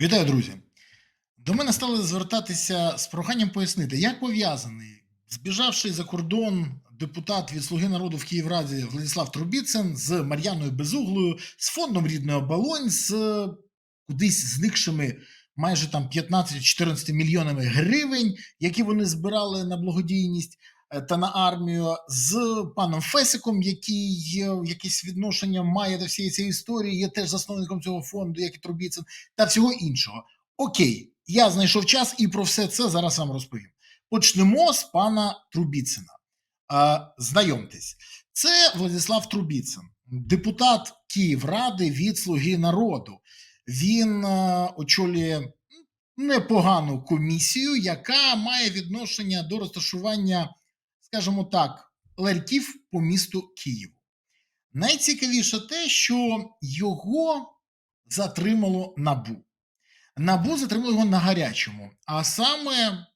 Вітаю, друзі! До мене стали звертатися з проханням пояснити, як пов'язаний збіжавший за кордон депутат від Слуги народу в Київраді Владислав Трубіцин з Мар'яною Безуглою, з фондом рідної оболонь, з е, кудись зникшими майже там 15-14 мільйонами гривень, які вони збирали на благодійність та на армію, з паном Фесиком, який е, якесь відношення має до всієї цієї історії, є теж засновником цього фонду, як і Трубіцин, та всього іншого. Окей, я знайшов час і про все це зараз вам розповім. Почнемо з пана Трубіцина. Знайомтесь, це Владислав Трубіцин, депутат Київради від Слуги народу. Він а, очолює непогану комісію, яка має відношення до розташування, скажімо так, ларьків по місту Києву. Найцікавіше те, що його затримало набу. Набу затримало його на гарячому, а саме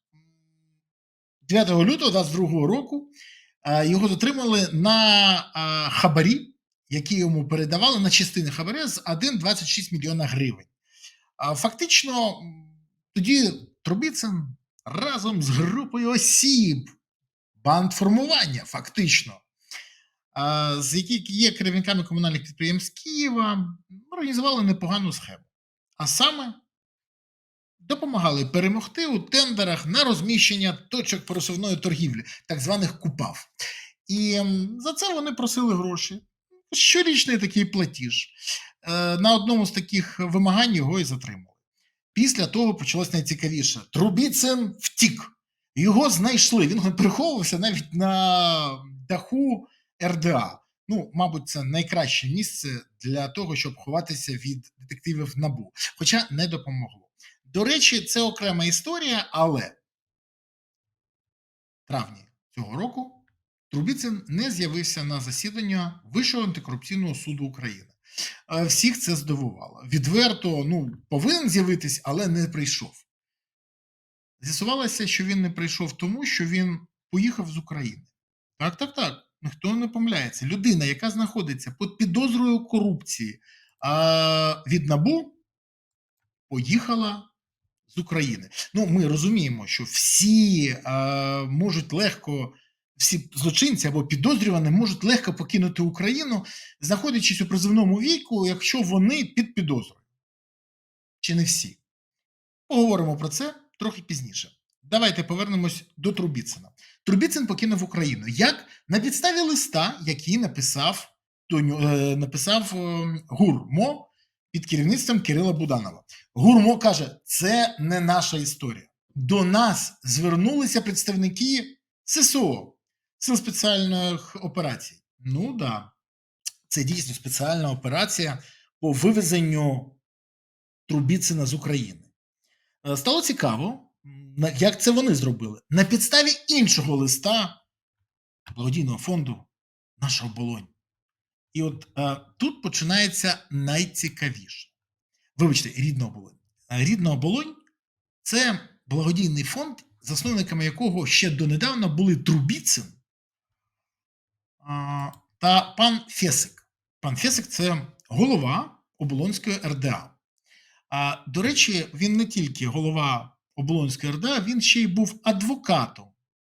9 лютого 22 року е, його затримали на е, хабарі, які йому передавали на частини хабаря з 1,26 мільйона гривень. Фактично, тоді Трубіцин разом з групою осіб, бандформування, фактично, з яких є керівниками комунальних підприємств Києва, організували непогану схему. А саме допомагали перемогти у тендерах на розміщення точок пересувної торгівлі, так званих КУПАВ. І за це вони просили гроші. Щорічний такий платіж. Е, На одному з таких вимагань його і затримали. Після того почалось найцікавіше. Трубіцин втік. Його знайшли. Він приховувався навіть на даху РДА. Ну, мабуть, це найкраще місце для того, щоб ховатися від детективів набу, хоча не допомогло. До речі, це окрема історія, але в травні цього року Трубіцин не з'явився на засідання Вищого антикорупційного суду України. Е, Всіх це здивувало. Відверто, ну, повинен з'явитись, але не прийшов. З'ясувалося, що він не прийшов тому, що він поїхав з України. Так, так, так. Ніхто не помиляється. Людина, яка знаходиться під підозрою корупції а, від НАБУ, поїхала з України. Ну, ми розуміємо, що всі а, можуть легко, всі злочинці або підозрювані можуть легко покинути Україну, знаходячись у призовному віку, якщо вони під підозрою. Чи не всі? Поговоримо про це трохи пізніше. Давайте повернемось до Трубіцина. Трубіцин покинув Україну. Як на підставі листа, який написав, е, написав е, Гурмо під керівництвом Кирила Буданова. Гурмо каже: це не наша історія. До нас звернулися представники ССО, Сил спеціальних операцій. Ну да, це дійсно спеціальна операція по вивезенню Трубіцина з України. Е, Стало цікаво, як це вони зробили. На підставі іншого листа благодійного фонду наша оболонь. І от е, тут починається найцікавіше. Вибачте, рідна оболонь. Е, Рідна оболонь це благодійний фонд, засновниками якого ще донедавна були Трубіцин а, та пан Фесик. Пан Фесик це голова Оболонської РДА. А, до речі, він не тільки голова Оболонської РДА, він ще й був адвокатом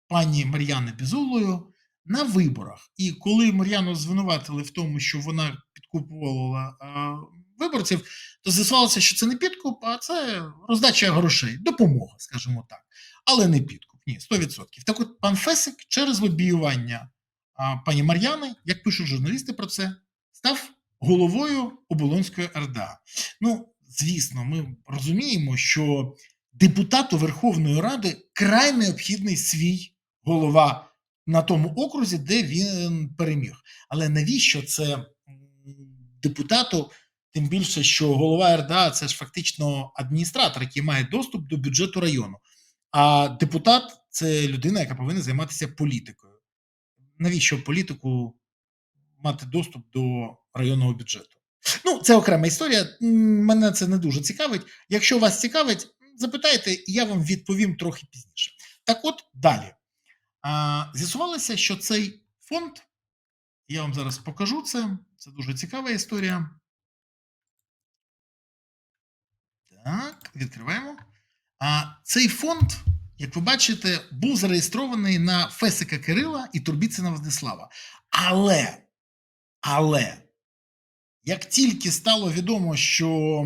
пані Мар'яни Бізулою на виборах. І коли Мар'яну звинуватили в тому, що вона підкупувала а, виборців, то з'ясувалося, що це не підкуп, а це роздача грошей, допомога, скажімо так. Але не підкуп. Ні, 100%. Так от пан Фесик через лобіювання а, пані Мар'яни, як пишуть журналісти про це, став головою Оболонської РДА. Ну, звісно, ми розуміємо, що депутату Верховної Ради край необхідний свій голова на тому окрузі, де він переміг. Але навіщо це депутату? Тим більше, що голова РДА це ж фактично адміністратор, який має доступ до бюджету району. А депутат це людина, яка повинна займатися політикою. Навіщо політику мати доступ до районного бюджету? Ну, це окрема історія. Мене це не дуже цікавить. Якщо вас цікавить, запитайте, і я вам відповім трохи пізніше. Так от далі. З'ясувалося, що цей фонд, я вам зараз покажу це. Це дуже цікава історія. Так, відкриваємо. А цей фонд, як ви бачите, був зареєстрований на Фесика Кирила і Турбіцина Владислава. Але, але, як тільки стало відомо, що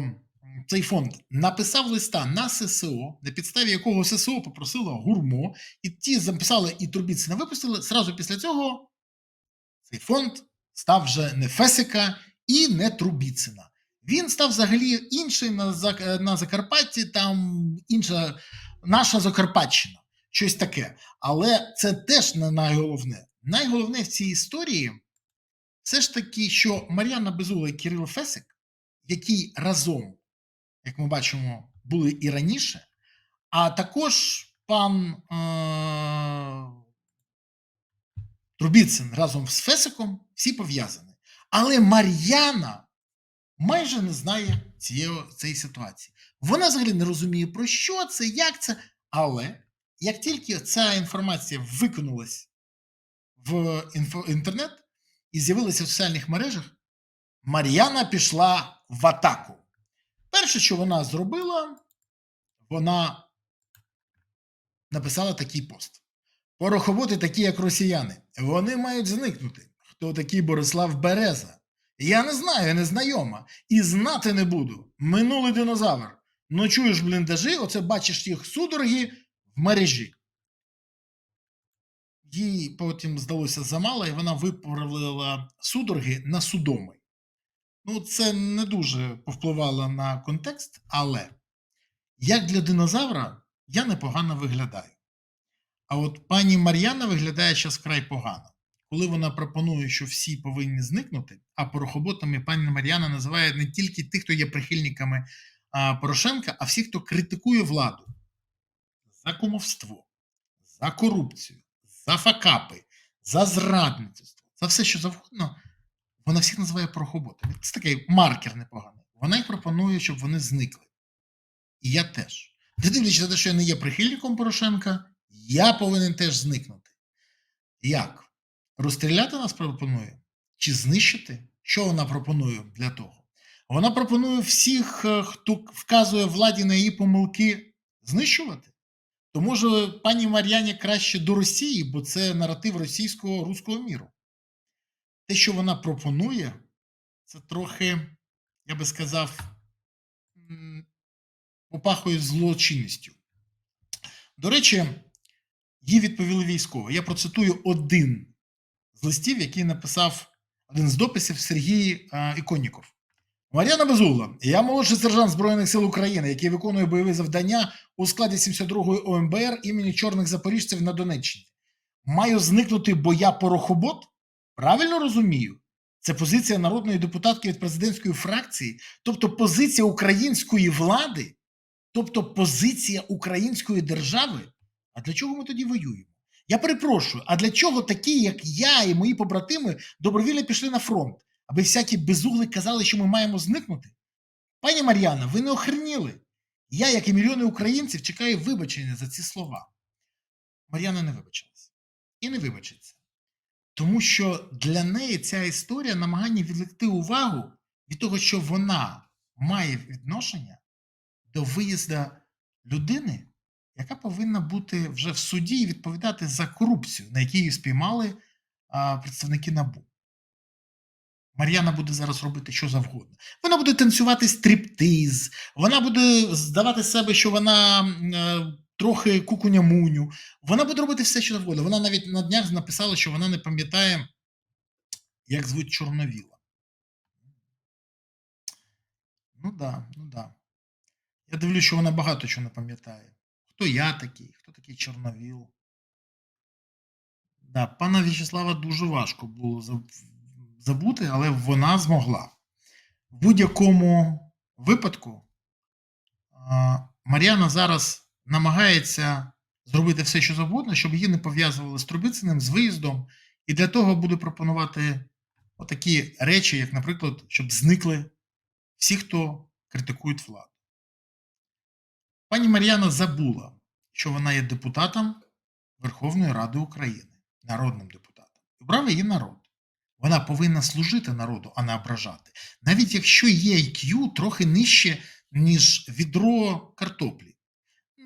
цей фонд написав листа на ССО, на підставі якого ССО попросило гурмо, і ті записали і Турбіцина випустили, зразу після цього цей фонд став вже не Фесика і не Трубіцина. Він став взагалі інший на, Зак- на Закарпатті, там інша наша Закарпатщина, щось таке. Але це теж не найголовне. Найголовне в цій історії все ж таки, що Мар'яна Безула і Кирило Фесик, які разом, як ми бачимо, були і раніше, а також пан е- Трубіцин разом з Фесиком всі пов'язані. Але Мар'яна майже не знає цієї, цієї ситуації. Вона взагалі не розуміє, про що це, як це. Але як тільки ця інформація викинулась в інтернет і з'явилася в соціальних мережах, Мар'яна пішла в атаку. Перше, що вона зробила, вона написала такий пост. Порохоботи такі, як росіяни. Вони мають зникнути. Хто такий Борислав Береза? Я не знаю, я не знайома. І знати не буду. Минулий динозавр. Ну чуєш бліндажі, оце бачиш їх судороги в мережі. Їй потім здалося замало, і вона виправила судороги на судоми. Ну, це не дуже повпливало на контекст, але як для динозавра я непогано виглядаю. А от пані Мар'яна виглядає зараз вкрай погано. Коли вона пропонує, що всі повинні зникнути, а порохоботами пані Мар'яна називає не тільки тих, хто є прихильниками а, Порошенка, а всіх, хто критикує владу за кумовство, за корупцію, за факапи, за зрадництво, за все, що завгодно, вона всіх називає порохоботами. Це такий маркер непоганий. Вона їх пропонує, щоб вони зникли. І я теж. Не дивлячись на те, що я не є прихильником Порошенка, я повинен теж зникнути. Як? Розстріляти нас пропонує? Чи знищити? Що вона пропонує для того? Вона пропонує всіх, е, хто вказує владі на її помилки, знищувати. То може пані Мар'яні краще до Росії, бо це наратив російського руського міру. Те, що вона пропонує, це трохи, я би сказав, попахує злочинністю. До речі, їй відповіли військові. Я процитую один з листів, який написав один з дописів Сергій е, Іконніков. Мар'яна Безугла, я молодший сержант Збройних сил України, який виконує бойові завдання у складі 72-ї ОМБР імені Чорних Запоріжців на Донеччині. Маю зникнути, бо я порохобот? Правильно розумію? Це позиція народної депутатки від президентської фракції, тобто позиція української влади, тобто позиція української держави. А для чого ми тоді воюємо? Я перепрошую, а для чого такі, як я і мої побратими, добровільно пішли на фронт, аби всякі безугли казали, що ми маємо зникнути? Пані Мар'яна, ви не охреніли. Я, як і мільйони українців, чекаю вибачення за ці слова. Мар'яна не вибачилась і не вибачиться. Тому що для неї ця історія намагання відвлекти увагу від того, що вона має відношення до виїзду людини, яка повинна бути вже в суді і відповідати за корупцію, на якій її спіймали а, представники НАБУ. Мар'яна буде зараз робити що завгодно. Вона буде танцювати стриптиз, вона буде здавати себе, що вона е, трохи кукуня-муню. Вона буде робити все, що завгодно. Вона навіть на днях написала, що вона не пам'ятає, як звуть Чорновіла. Ну да, ну да. Я дивлюсь, що вона багато чого не пам'ятає. Хто я такий, хто такий Чорновіл. Да, пана В'ячеслава дуже важко було забути, але вона змогла. В будь-якому випадку Мар'яна зараз намагається зробити все, що завгодно, щоб її не пов'язували з Трубициним, з виїздом. І для того буде пропонувати отакі речі, як, наприклад, щоб зникли всі, хто критикують владу. Пані Мар'яна забула, що вона є депутатом Верховної Ради України, народним депутатом. Обрав її народ. Вона повинна служити народу, а не ображати. Навіть якщо є IQ трохи нижче ніж відро картоплі.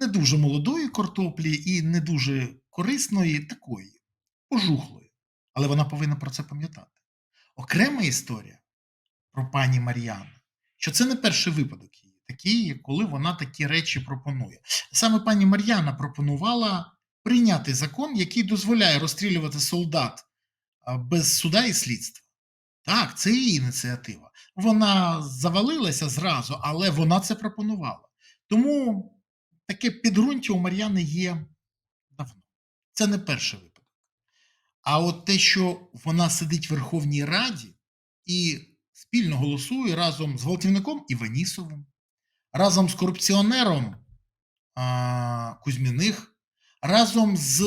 Не дуже молодої картоплі і не дуже корисної, такої, пожухлої. Але вона повинна про це пам'ятати. Окрема історія про пані Мар'яну, що це не перший випадок її, такий, коли вона такі речі пропонує. Саме пані Мар'яна пропонувала прийняти закон, який дозволяє розстрілювати солдат без суда і слідства. Так, це її ініціатива. Вона завалилася зразу, але вона це пропонувала. Тому таке підґрунтя у Мар'яни є давно. Це не перший випадок. А от те, що вона сидить в Верховній Раді і спільно голосує разом з гвалтівником Іванісовим, разом з корупціонером а, Кузьміних, разом з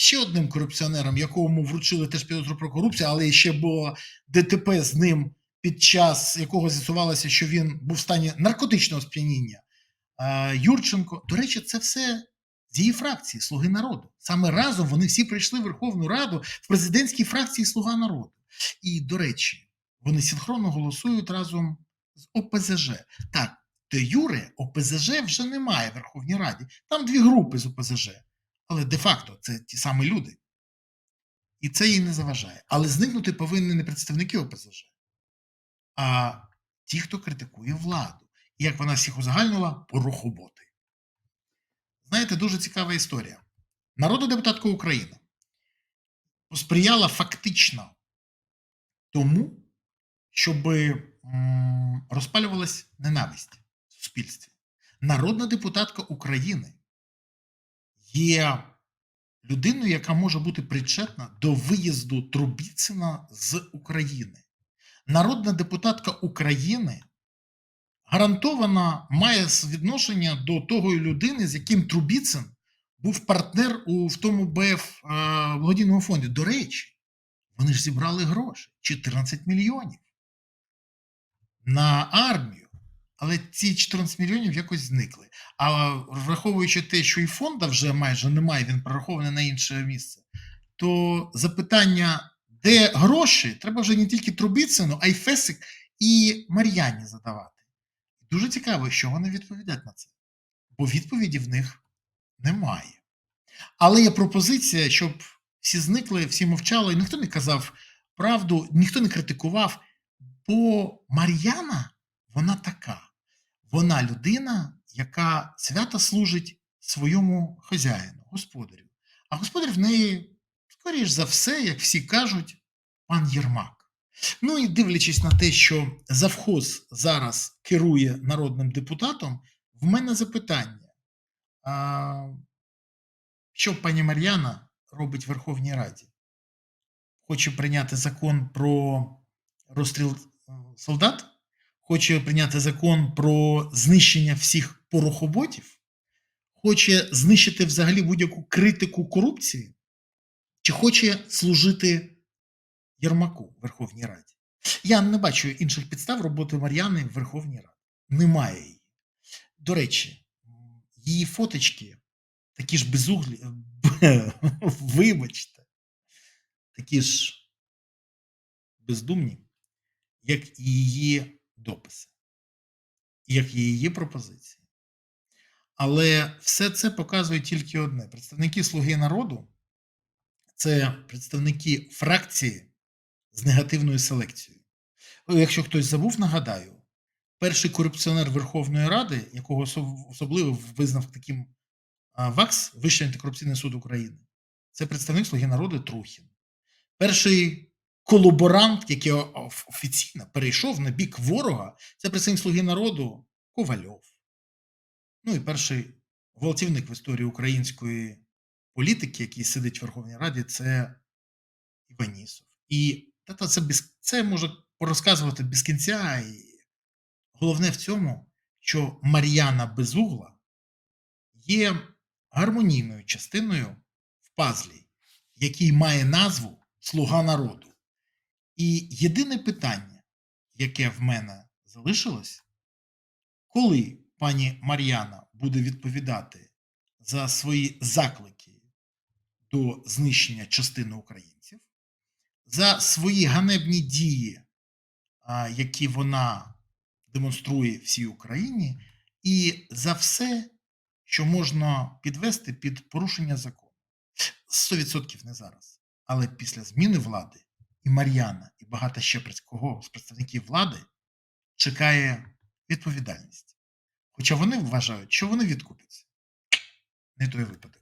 ще одним корупціонером, якому вручили теж підозру про корупцію, але ще було ДТП з ним, під час якого з'ясувалося, що він був в стані наркотичного сп'яніння. Юрченко. До речі, це все з її фракції Слуги народу. Саме разом вони всі прийшли в Верховну Раду в президентській фракції Слуга народу. І, до речі, вони синхронно голосують разом з ОПЗЖ. Так, де Юре ОПЗЖ вже немає в Верховній Раді. Там дві групи з ОПЗЖ. Але де-факто це ті самі люди. І це їй не заважає. Але зникнути повинні не представники ОПЗЖ, а ті, хто критикує владу. І як вона всіх узагальнила, порохоботи. Знаєте, дуже цікава історія. Народна депутатка України посприяла фактично тому, щоб розпалювалась ненависть в суспільстві. Народна депутатка України є людиною, яка може бути причетна до виїзду Трубіцина з України. Народна депутатка України гарантовано має відношення до того людини, з яким Трубіцин був партнер у в тому БФ е, благодійному фонді. До речі, вони ж зібрали гроші 14 мільйонів на армію. Але ці 14 мільйонів якось зникли. А враховуючи те, що і фонда вже майже немає, він прорахований на інше місце, то запитання, де гроші, треба вже не тільки Трубіцину, а й Фесик і Мар'яні задавати. Дуже цікаво, що вони відповідають на це. Бо відповіді в них немає. Але є пропозиція, щоб всі зникли, всі мовчали, і ніхто не казав правду, ніхто не критикував. Бо Мар'яна, вона така. Вона людина, яка свято служить своєму хазяїну, господарю. А господар в неї, скоріш за все, як всі кажуть, пан Єрмак. Ну і дивлячись на те, що завхоз зараз керує народним депутатом, в мене запитання. А, що пані Мар'яна робить в Верховній Раді? Хоче прийняти закон про розстріл е, солдат? Хоче прийняти закон про знищення всіх порохоботів? Хоче знищити взагалі будь-яку критику корупції? Чи хоче служити Єрмаку в Верховній Раді? Я не бачу інших підстав роботи Мар'яни в Верховній Раді. Немає її. До речі, її фоточки такі ж безуглі, вибачте, такі ж бездумні, як і її дописи, як і її пропозиції. Але все це показує тільки одне: представники Слуги народу це представники фракції з негативною селекцією. Якщо хтось забув, нагадаю, перший корупціонер Верховної Ради, якого особливо визнав таким ВАКС, Вищий антикорупційний суд України, це представник Слуги народу Трухін. Перший колаборант, який офіційно перейшов на бік ворога, це представник Слуги народу Ковальов. Ну і перший гвалтівник в історії української політики, який сидить в Верховній Раді, це Іванісов. І це без, це може порозказувати без кінця. І головне в цьому, що Мар'яна Безугла є гармонійною частиною в пазлі, який має назву Слуга народу. І єдине питання, яке в мене залишилось, коли пані Мар'яна буде відповідати за свої заклики до знищення частини українців, за свої ганебні дії, які вона демонструє всій Україні, і за все, що можна підвести під порушення закону. 100% не зараз. Але після зміни влади і Мар'яна, і багато ще кого з представників влади чекає відповідальність. Хоча вони вважають, що вони відкупляться. Не той випадок.